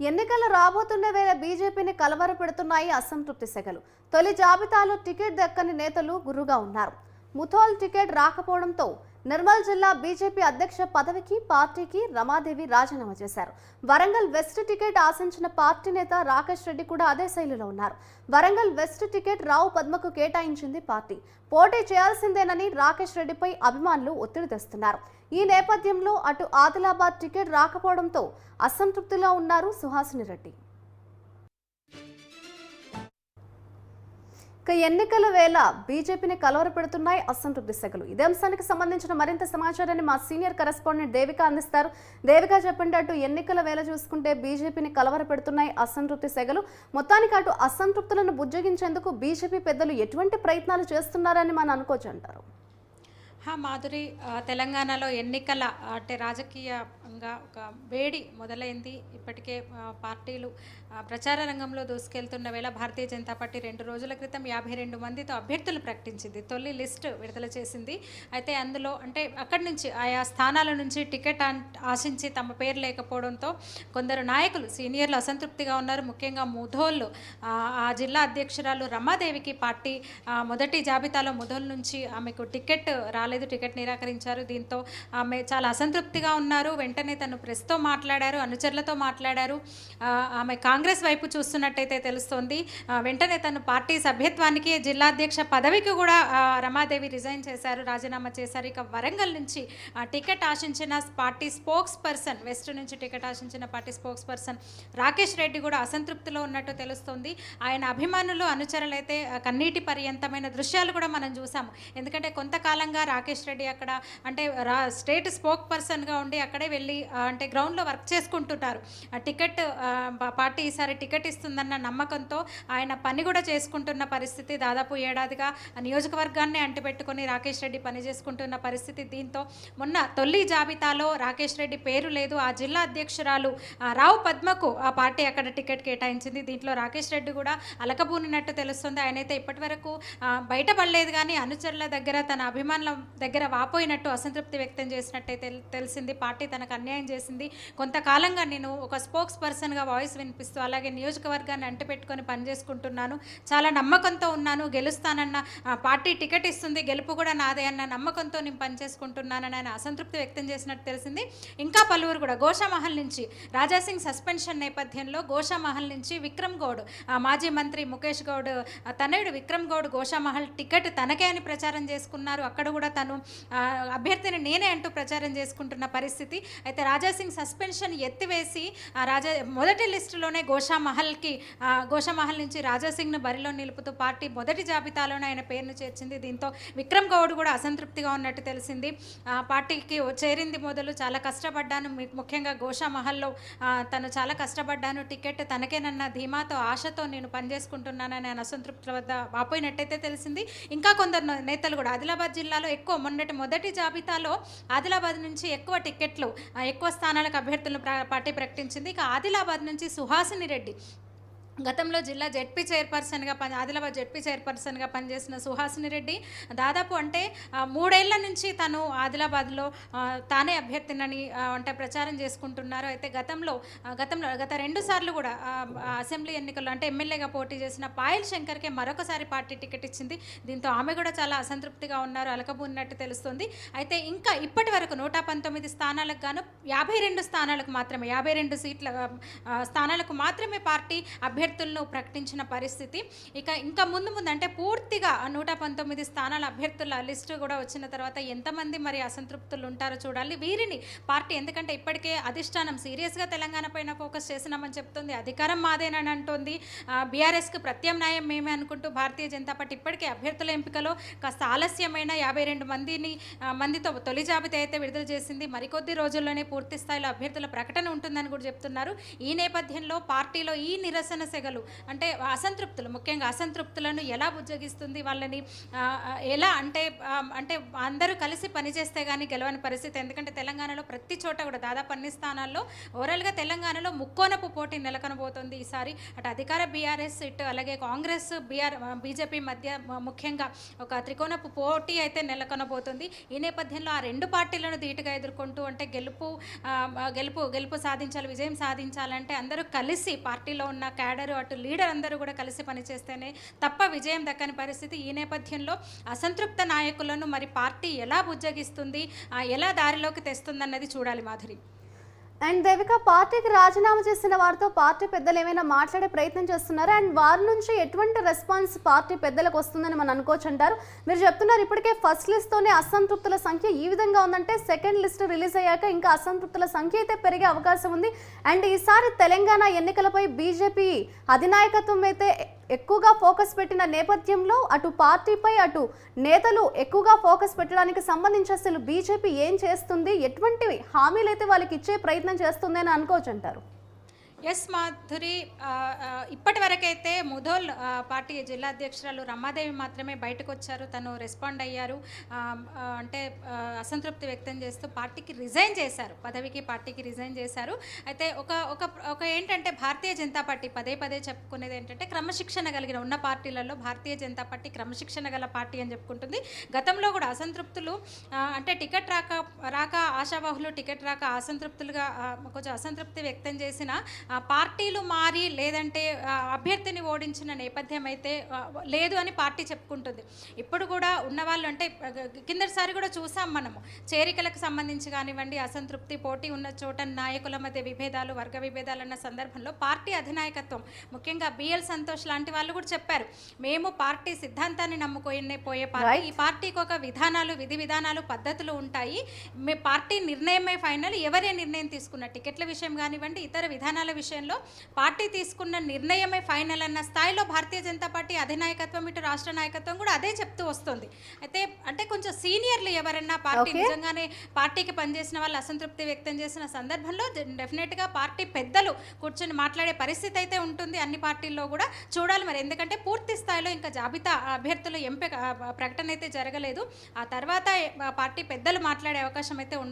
ఎన్నికలు రాబోతున్న వేళ బీజేపీని కలవరపెడుతున్నాయి అసంతృప్తి సెగలు తొలి జాబితాలో టికెట్ దక్కని నేతలు గురుగా ఉన్నారు. ముథోల్ టికెట్ రాకపోవడంతో నిర్మల్ జిల్లా బీజేపీ అధ్యక్ష పదవికి పార్టీకి రమాదేవి రాజీనామా చేశారు. వరంగల్ వెస్ట్ టికెట్ ఆశించిన పార్టీ నేత రాకేష్ రెడ్డి కూడా అదే శైలిలో ఉన్నారు. వరంగల్ వెస్ట్ టికెట్ రావు పద్మకు కేటాయించింది పార్టీ. పోటీ చేయాల్సిందేనని రాకేష్ రెడ్డిపై అభిమానులు ఒత్తిడి తెస్తున్నారు. ఈ నేపథ్యంలో అటు ఆదిలాబాద్ టికెట్ రాకపోవడంతో అసంతృప్తిలో ఉన్నారు సుహాసిని రెడ్డి. ఇక ఎన్నికల వేళ బీజేపీని కలవరపెడుతున్నాయి అసంతృప్తి శాఖలు ఇదే అంశానికి సంబంధించిన మరింత సమాచారాన్ని మా సీనియర్ కరెస్పాండెంట్ దేవిక అందిస్తారు. దేవిక చెప్పండి అటు ఎన్నికల వేళ చూసుకుంటే బీజేపీని కలవరపెడుతున్నాయి అసంతృప్తి శాఖలు మొత్తానికి అటు అసంతృప్తులను బుజ్జగించేందుకు బీజేపీ పెద్దలు ఎటువంటి ప్రయత్నాలు చేస్తున్నారని మనం అనుకోవచ్చు అంటారు. మాధురి తెలంగాణలో ఎన్నికల అంటే రాజకీయ రాజకీయంగా ఒక వేడి మొదలైంది. ఇప్పటికే పార్టీలు ప్రచార రంగంలో దూసుకెళ్తున్న వేళ భారతీయ జనతా పార్టీ రెండు రోజుల క్రితం యాభై రెండు మందితో అభ్యర్థులు ప్రకటించింది. తొలి లిస్ట్ విడుదల చేసింది. అయితే అందులో అంటే అక్కడి నుంచి ఆయా స్థానాల నుంచి టికెట్ ఆశించి తమ పేరు లేకపోవడంతో కొందరు నాయకులు సీనియర్లు అసంతృప్తిగా ఉన్నారు. ముఖ్యంగా ముధోళ్ళు ఆ, జిల్లా అధ్యక్షురాలు రమాదేవికి పార్టీ మొదటి జాబితాలో ముధోల్ నుంచి ఆమెకు టికెట్ రాలేదు. టికెట్ నిరాకరించారు. దీంతో ఆమె చాలా అసంతృప్తిగా ఉన్నారు. వెంటనే తను ప్రెస్తో మాట్లాడారు అనుచరులతో మాట్లాడారు. ఆమె కాంగ్రెస్ వైపు చూస్తున్నట్టయితే తెలుస్తోంది. వెంటనే తను పార్టీ సభ్యత్వానికి జిల్లా అధ్యక్ష పదవికి కూడా రమాదేవి రిజైన్ చేశారు రాజీనామా చేశారు. ఇక వరంగల్ నుంచి టికెట్ ఆశించిన పార్టీ స్పోక్స్ పర్సన్ వెస్ట్ నుంచి టికెట్ ఆశించిన party spokesperson Rakesh Reddy కూడా అసంతృప్తిలో ఉన్నట్టు తెలుస్తోంది. ఆయన అభిమానులు అనుచరులైతే కన్నీటి పర్యంతమైన దృశ్యాలు కూడా మనం చూసాము. ఎందుకంటే కొంతకాలంగా రాకేష్ రెడ్డి అక్కడ అంటే రా స్టేట్ స్పోక్ పర్సన్గా ఉండి అక్కడే వెళ్ళి అంటే గ్రౌండ్లో వర్క్ చేసుకుంటుంటారు. టికెట్ పార్టీ ఈసారి టికెట్ ఇస్తుందన్న నమ్మకంతో ఆయన పని కూడా చేసుకుంటున్న పరిస్థితి దాదాపు ఏడాదిగా నియోజకవర్గాన్ని అంటిపెట్టుకొని రాకేష్ రెడ్డి పని చేసుకుంటున్న పరిస్థితి దీంతో. మొన్న తొలి జాబితాలో రాకేష్ రెడ్డి పేరు లేదు. ఆ జిల్లా అధ్యక్షురాలు రావు పద్మకు ఆ పార్టీ అక్కడ టికెట్ కేటాయించింది. దీంట్లో రాకేష్ రెడ్డి కూడా అలకబూనినట్టు తెలుస్తుంది. ఆయనైతే ఇప్పటి వరకు బయటపడలేదు కానీ అనుచరుల దగ్గర తన అభిమానుల దగ్గర వాపోయినట్టు అసంతృప్తి వ్యక్తం చేసినట్టయితే తెలిసింది. పార్టీ తనకు అన్యాయం చేసింది. కొంతకాలంగా నేను ఒక స్పోక్స్ పర్సన్గా వాయిస్ వినిపిస్తూ అలాగే నియోజకవర్గాన్ని అంటిపెట్టుకొని పనిచేసుకుంటున్నాను చాలా నమ్మకంతో ఉన్నాను. గెలుస్తానన్న పార్టీ టికెట్ ఇస్తుంది. గెలుపు కూడా నాదే అన్న నమ్మకంతో నేను పనిచేసుకుంటున్నానని ఆయన అసంతృప్తి వ్యక్తం చేసినట్టు తెలిసింది. ఇంకా పలువురు కూడా గోషామహల్ నుంచి రాజాసింగ్ సస్పెన్షన్ నేపథ్యంలో గోషామహల్ నుంచి విక్రమ్ గౌడ్ ఆ, మాజీ మంత్రి ముఖేష్ గౌడ్ తనయుడు విక్రమ్ గౌడ్ గోషామహల్ టికెట్ తనకే అని ప్రచారం చేసుకున్నారు. అక్కడ కూడా తను అభ్యర్థిని నేనే అంటూ ప్రచారం చేసుకుంటున్న పరిస్థితి. అయితే రాజాసింగ్ సస్పెన్షన్ ఎత్తివేసి ఆ రాజా మొదటి లిస్టులోనే గోషామహల్కి ఆ, గోషామహల్ నుంచి రాజాసింగ్ను బరిలో నిలుపుతూ పార్టీ మొదటి జాబితాలోనే ఆయన పేరును చేర్చింది. దీంతో విక్రమ్ గౌడ్ కూడా అసంతృప్తిగా ఉన్నట్టు తెలిసింది. పార్టీకి చేరింది మొదలు చాలా కష్టపడ్డాను. ముఖ్యంగా గోషామహల్లో మహల్లో తను చాలా కష్టపడ్డాను. టికెట్ తనకేనన్న ధీమాతో ఆశతో నేను పనిచేసుకుంటున్నానని ఆయన అసంతృప్తి వద్ద వాపోయినట్టయితే తెలిసింది. ఇంకా కొందరు నేతలు కూడా ఆదిలాబాద్ జిల్లాలో ఎక్కువ మొన్నటి మొదటి జాబితాలో ఆదిలాబాద్ నుంచి ఎక్కువ టికెట్లు ఎక్కువ స్థానాలకు అభ్యర్థులను ప్ర- పార్టీ ప్రకటించింది. ఇక ఆదిలాబాద్ నుంచి సుహాసిని రెడ్డి గతంలో జిల్లా జెడ్పీ చైర్పర్సన్గా పని ఆదిలాబాద్ జెడ్పీ చైర్పర్సన్గా పనిచేసిన సుహాసిని రెడ్డి దాదాపు అంటే మూడేళ్ళ నుంచి తను ఆదిలాబాద్లో తానే అభ్యర్థినని అంటే ప్రచారం చేసుకుంటున్నారు. అయితే గతంలో గతంలో గత రెండు సార్లు కూడా అసెంబ్లీ ఎన్నికల్లో అంటే ఎమ్మెల్యేగా పోటీ చేసిన పాయల్ శంకర్కే మరొకసారి పార్టీ టికెట్ ఇచ్చింది. దీంతో ఆమె కూడా చాలా అసంతృప్తిగా ఉన్నారు అలకబూన్నట్టు తెలుస్తుంది. అయితే ఇంకా ఇప్పటి వరకు నూట పంతొమ్మిది స్థానాలకు గాను యాభై రెండు స్థానాలకు మాత్రమే యాభై రెండు సీట్ల స్థానాలకు మాత్రమే పార్టీ అభ్యర్థి అభ్యర్థులను ప్రకటించిన పరిస్థితి. ఇక ఇంకా ముందు ముందు అంటే పూర్తిగా నూట పంతొమ్మిది స్థానాల అభ్యర్థుల లిస్టు కూడా వచ్చిన తర్వాత ఎంతమంది మరి అసంతృప్తులు ఉంటారో చూడాలి. వీరిని పార్టీ ఎందుకంటే ఇప్పటికే అధిష్టానం సీరియస్గా తెలంగాణ పైన ఫోకస్ చేసినామని చెప్తుంది. అధికారం మాదేనని అంటోంది. బీఆర్ఎస్కి ప్రత్యామ్నాయం మేమే అనుకుంటూ భారతీయ జనతా పార్టీ ఇప్పటికే అభ్యర్థుల ఎంపికలో కాస్త ఆలస్యమైన యాభై రెండు మందిని మందితో తొలి జాబితా అయితే విడుదల చేసింది. మరికొద్ది రోజుల్లోనే పూర్తి స్థాయిలో అభ్యర్థుల ప్రకటన ఉంటుందని కూడా చెప్తున్నారు. ఈ నేపథ్యంలో పార్టీలో ఈ నిరసన సెగలు అంటే అసంతృప్తులు ముఖ్యంగా అసంతృప్తులను ఎలా ఉద్యోగిస్తుంది వాళ్ళని? ఎలా అంటే అంటే అందరూ కలిసి పనిచేస్తే కానీ గెలవని పరిస్థితి. ఎందుకంటే తెలంగాణలో ప్రతి చోట కూడా దాదాపు అన్ని స్థానాల్లో ఓవరాల్గా తెలంగాణలో ముక్కోనపు పోటీ నెలకొనబోతోంది ఈసారి. అటు అధికార బీఆర్ఎస్ ఇటు అలాగే కాంగ్రెస్ బీఆర్ బీజేపీ మధ్య ముఖ్యంగా ఒక త్రికోణపు పోటీ అయితే నెలకొనబోతుంది. ఈ నేపథ్యంలో ఆ రెండు పార్టీలను ధీటుగా ఎదుర్కొంటూ అంటే గెలుపు గెలుపు గెలుపు సాధించాలి విజయం సాధించాలంటే అందరూ కలిసి పార్టీలో ఉన్న క్యాడర్ అటు లీడర్ అందరూ కూడా కలిసి పనిచేస్తేనే తప్ప విజయం దక్కని పరిస్థితి ఈ నేపథ్యంలో అసంతృప్త నాయకులను మరి పార్టీ ఎలా బుజ్జగిస్తుంది? ఎలా దారిలోకి తెస్తుందన్నది చూడాలి మాధురి. అండ్ దేవిక పార్టీకి రాజీనామా చేసిన వారితో పార్టీ పెద్దలు ఏమైనా మాట్లాడే ప్రయత్నం చేస్తున్నారు? అండ్ వారి నుంచి ఎటువంటి రెస్పాన్స్ పార్టీ పెద్దలకు వస్తుందని మనం అనుకోవచ్చు అంటారు. మీరు చెప్తున్నారు ఇప్పటికే ఫస్ట్ లిస్ట్తోనే అసంతృప్తుల సంఖ్య ఈ విధంగా ఉందంటే సెకండ్ లిస్ట్ రిలీజ్ అయ్యాక ఇంకా అసంతృప్తుల సంఖ్య అయితే పెరిగే అవకాశం ఉంది. అండ్ ఈసారి తెలంగాణ ఎన్నికలపై బీజేపీ అధినాయకత్వం అయితే ఎక్కువగా ఫోకస్ పెట్టిన నేపథ్యంలో అటు పార్టీపై అటు నేతలు ఎక్కువగా ఫోకస్ పెట్టడానికి సంబంధించి అసలు బీజేపీ ఏం చేస్తుంది? ఎటువంటి హామీలు అయితే వాళ్ళకి ఇచ్చే ప్రయత్నం చేస్తుంది అని అనుకోవచ్చు అంటారు ఎస్ మాధురి ఇప్పటి వరకైతే ముధోల్ పార్టీ జిల్లా అధ్యక్షురాలు రమాదేవి మాత్రమే బయటకు వచ్చారు తను రెస్పాండ్ అయ్యారు. అంటే అసంతృప్తి వ్యక్తం చేస్తూ పార్టీకి రిజైన్ చేశారు. పదవికి పార్టీకి రిజైన్ చేశారు. అయితే ఒక ఒక ఒక ఏంటంటే భారతీయ జనతా పార్టీ పదే పదే చెప్పుకునేది ఏంటంటే క్రమశిక్షణ కలిగిన ఉన్న పార్టీలలో భారతీయ జనతా పార్టీ క్రమశిక్షణ గల పార్టీ అని చెప్పుకుంటుంది. గతంలో కూడా అసంతృప్తులు అంటే టికెట్ రాక రాక ఆశావాహులు టికెట్ రాక అసంతృప్తులుగా కొంచెం అసంతృప్తి వ్యక్తం చేసిన పార్టీలు మారి లేదంటే అభ్యర్థిని ఓడించిన నేపథ్యం అయితే లేదు అని పార్టీ చెప్పుకుంటుంది. ఇప్పుడు కూడా ఉన్నవాళ్ళు అంటే కిందటిసారి కూడా చూసాం మనము. చేరికలకు సంబంధించి కానివ్వండి అసంతృప్తి పోటీ ఉన్న చోట నాయకుల మధ్య విభేదాలు వర్గ విభేదాలు అన్న సందర్భంలో పార్టీ అధినాయకత్వం ముఖ్యంగా బిఎల్ సంతోష్ లాంటి వాళ్ళు కూడా చెప్పారు. మేము పార్టీ సిద్ధాంతాన్ని నమ్ముకొని పోయే పార్టీ. ఈ పార్టీకి ఒక విధానాలు విధి విధానాలు పద్ధతులు ఉంటాయి. మీ పార్టీ నిర్ణయమే ఫైనల్. ఎవరే నిర్ణయం తీసుకున్న టికెట్ల విషయం కానివ్వండి ఇతర విధానాల విషయంలో పార్టీ తీసుకున్న నిర్ణయమే ఫైనల్ అన్న స్థాయిలో భారతీయ జనతా పార్టీ అధినాయకత్వం ఇటు రాష్ట్ర నాయకత్వం కూడా అదే చెప్తూ వస్తుంది. అయితే అంటే కొంచెం సీనియర్లు ఎవరన్నా పార్టీ. నిజంగానే పార్టీకి పనిచేసిన వాళ్ళు అసంతృప్తి వ్యక్తం చేసిన సందర్భంలో డెఫినెట్గా పార్టీ పెద్దలు కూర్చొని మాట్లాడే పరిస్థితి అయితే ఉంటుంది అన్ని పార్టీల్లో కూడా. చూడాలి మరి. ఎందుకంటే పూర్తి స్థాయిలో ఇంకా జాబితా అభ్యర్థుల ఎంపిక ప్రకటన అయితే జరగలేదు. ఆ తర్వాత పార్టీ పెద్దలు మాట్లాడే అవకాశం అయితే ఉండొచ్చు